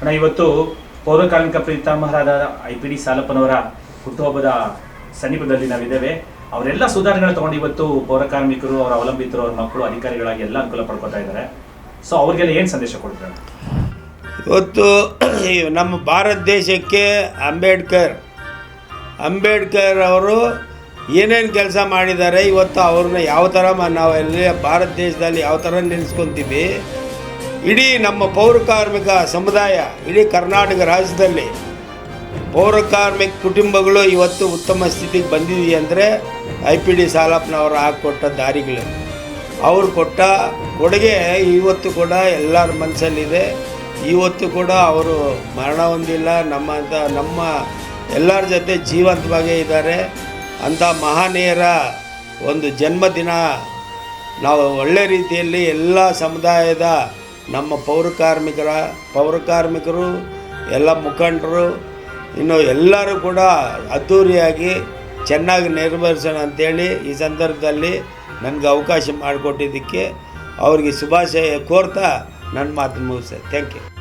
ಅಣ್ಣ, ಇವತ್ತು ಪೌರಕಾರ್ಮಿಕ ಪ್ರೀತಾಮಹರಾದ ಐ ಪಿ ಡಿ ಸಾಲಪ್ಪನವರ ಹುಟ್ಟುಹಬ್ಬದ ಸಮೀಪದಲ್ಲಿ ನಾವಿದ್ದೇವೆ. ಅವರೆಲ್ಲ ಸುಧಾರಣೆಗಳು ತಗೊಂಡು ಇವತ್ತು ಪೌರಕಾರ್ಮಿಕರು, ಅವರ ಅವಲಂಬಿತರು, ಅವ್ರ ಮಕ್ಕಳು, ಅಧಿಕಾರಿಗಳಾಗಿ ಎಲ್ಲ ಅನುಕೂಲ ಪಡ್ಕೊತಾ ಇದ್ದಾರೆ. ಸೊ ಅವ್ರಿಗೆಲ್ಲ ಏನು ಸಂದೇಶ ಕೊಡ್ತಾರೆ? ಇವತ್ತು ನಮ್ಮ ಭಾರತ ದೇಶಕ್ಕೆ ಅಂಬೇಡ್ಕರ್ ಅಂಬೇಡ್ಕರ್ ಅವರು ಏನೇನು ಕೆಲಸ ಮಾಡಿದ್ದಾರೆ, ಇವತ್ತು ಅವ್ರನ್ನ ಯಾವ ಥರ ಮ- ನಾವು ಎಲ್ಲ ಭಾರತ ದೇಶದಲ್ಲಿ ಯಾವ ಥರ ನೆನೆಸ್ಕೊತೀವಿ ಇಡೀ ನಮ್ಮ ಪೌರಕಾರ್ಮಿಕ ಸಮುದಾಯ, ಇಡೀ ಕರ್ನಾಟಕ ರಾಜ್ಯದಲ್ಲಿ ಪೌರಕಾರ್ಮಿಕ ಕುಟುಂಬಗಳು ಇವತ್ತು ಉತ್ತಮ ಸ್ಥಿತಿಗೆ ಬಂದಿದೆ ಅಂದರೆ ಐ ಪಿ ಡಿ ಸಾಲಪ್ಪನವರು ಹಾಕಿಕೊಟ್ಟ ದಾರಿಗಳು. ಅವರು ಕೊಟ್ಟ ಕೊಡುಗೆ ಇವತ್ತು ಕೂಡ ಎಲ್ಲರ ಮನಸ್ಸಲ್ಲಿದೆ. ಇವತ್ತು ಕೂಡ ಅವರು ಮರಣ ಹೊಂದಿಲ್ಲ. ನಮ್ಮಂಥ ನಮ್ಮ ಎಲ್ಲರ ಜೊತೆ ಜೀವಂತವಾಗೇ ಇದ್ದಾರೆ. ಅಂಥ ಮಹನೀಯರ ಒಂದು ಜನ್ಮದಿನ ನಾವು ಒಳ್ಳೆ ರೀತಿಯಲ್ಲಿ ಎಲ್ಲ ಸಮುದಾಯದ ನಮ್ಮ ಪೌರ ಕಾರ್ಮಿಕರ, ಪೌರ ಕಾರ್ಮಿಕರು, ಎಲ್ಲ ಮುಖಂಡರು, ಇನ್ನು ಎಲ್ಲರೂ ಕೂಡ ಅದ್ಧೂರಿಯಾಗಿ ಚೆನ್ನಾಗಿ ನಿರ್ವಹಿಸೋಣ ಅಂತೇಳಿ ಈ ಸಂದರ್ಭದಲ್ಲಿ ನನಗೆ ಅವಕಾಶ ಮಾಡಿಕೊಟ್ಟಿದ್ದಕ್ಕೆ ಅವರಿಗೆ ಶುಭಾಶಯ ಕೋರ್ತಾ ನನ್ನ ಮಾತು ಮುಗಿಸ್ತೇನೆ. Thank you